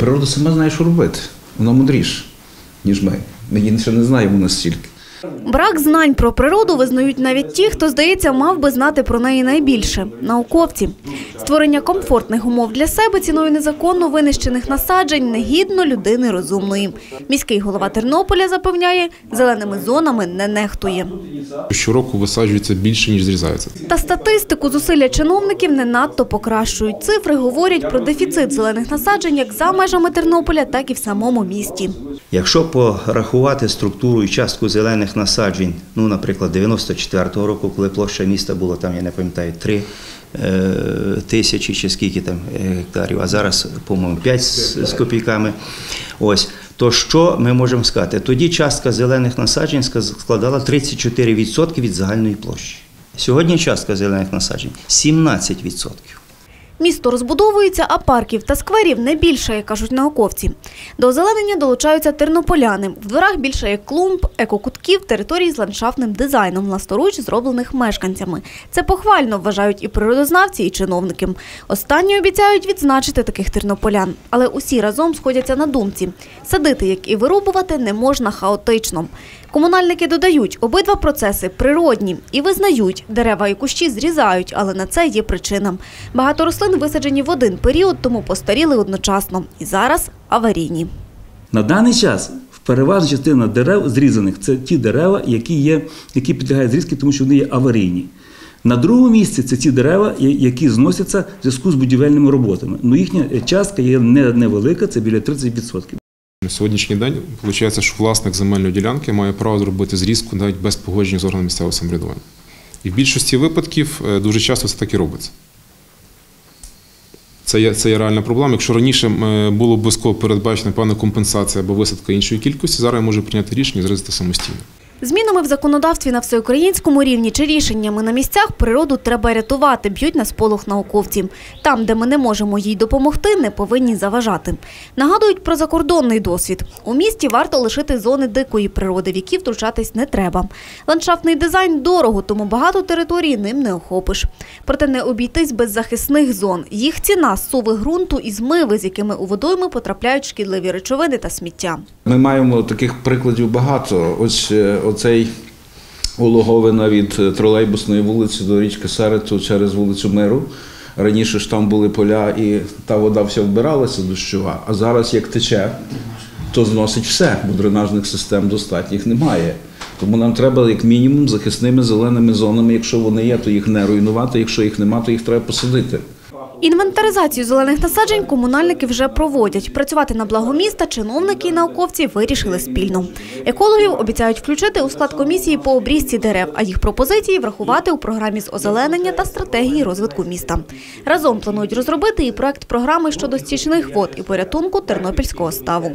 Природа сама знає, що робити. Вона мудріша, ніж ми. Ми її ще не знаємо настільки. Брак знань про природу визнають навіть ті, хто, здається, мав би знати про неї найбільше науковці. Створення комфортних умов для себе ціною незаконно винищених насаджень негідно людини розумної. Міський голова Тернополя запевняє, зеленими зонами не нехтує. Щороку висаджується більше, ніж зрізається. Та статистику зусилля чиновників не надто покращують. Цифри говорять про дефіцит зелених насаджень як за межами Тернополя, так і в самому місті. Якщо порахувати структуру і частку зелених насаджень, ну, наприклад, 94-го року, коли площа міста була там, я не пам'ятаю, 3 е, тисячі чи скільки там е, гектарів, а зараз, по-моєму, 5 з, з копійками. Ось. То що ми можемо сказати? Тоді частка зелених насаджень складала 34% від загальної площі. Сьогодні частка зелених насаджень 17%. Місто розбудовується, а парків та скверів не більше, як кажуть науковці. До озеленення долучаються тернополяни. В дворах більше є клумб, екокутків, територій з ландшафтним дизайном, власноруч зроблених мешканцями. Це похвально вважають і природознавці, і чиновники. Останні обіцяють відзначити таких тернополян. Але усі разом сходяться на думці. Садити, як і вирубувати, не можна хаотично. Комунальники додають, обидва процеси природні і визнають, дерева і кущі зрізають, але на це є причина. Багато рослин висаджені в один період, тому постаріли одночасно. І зараз аварійні. На даний час переважна частина дерев зрізаних це ті дерева, які, є, які підлягають зрізки, тому що вони є аварійні. На другому місці це ті дерева, які зносяться в зв'язку з будівельними роботами. Ну їхня частка є невелика, це біля 30%. На сьогоднішній день виходить, що власник земельної ділянки має право зробити зрізку навіть без погодження з органом місцевого самоврядування. І в більшості випадків е, дуже часто це так і робиться. Це є, це є реальна проблема. Якщо раніше е, було обов'язково передбачена певна компенсація або висадка іншої кількості, зараз я можу прийняти рішення і зразити самостійно. Змінами в законодавстві на всеукраїнському рівні чи рішеннями на місцях природу треба рятувати, б'ють на сполох науковці. Там, де ми не можемо їй допомогти, не повинні заважати. Нагадують про закордонний досвід. У місті варто лишити зони дикої природи, в які втручатись не треба. Ландшафтний дизайн дорого, тому багато території ним не охопиш. Проте не обійтись без захисних зон. Їх ціна суви ґрунту і змиви, з якими у водойми потрапляють шкідливі речовини та сміття. Ми маємо таких прикладів багато. Ось е, оцей улоговина від е, тролейбусної вулиці до річки Серету через вулицю Миру. Раніше ж там були поля і та вода вся вбиралася дощова, а зараз як тече, то зносить все, бо дренажних систем достатніх немає. Тому нам треба як мінімум захисними зеленими зонами. Якщо вони є, то їх не руйнувати. Якщо їх нема, то їх треба посадити. Інвентаризацію зелених насаджень комунальники вже проводять. Працювати на благо міста чиновники і науковці вирішили спільно. Екологів обіцяють включити у склад комісії по обрізці дерев, а їх пропозиції врахувати у програмі з озеленення та стратегії розвитку міста. Разом планують розробити і проект програми щодо стічних вод і порятунку тернопільського ставу.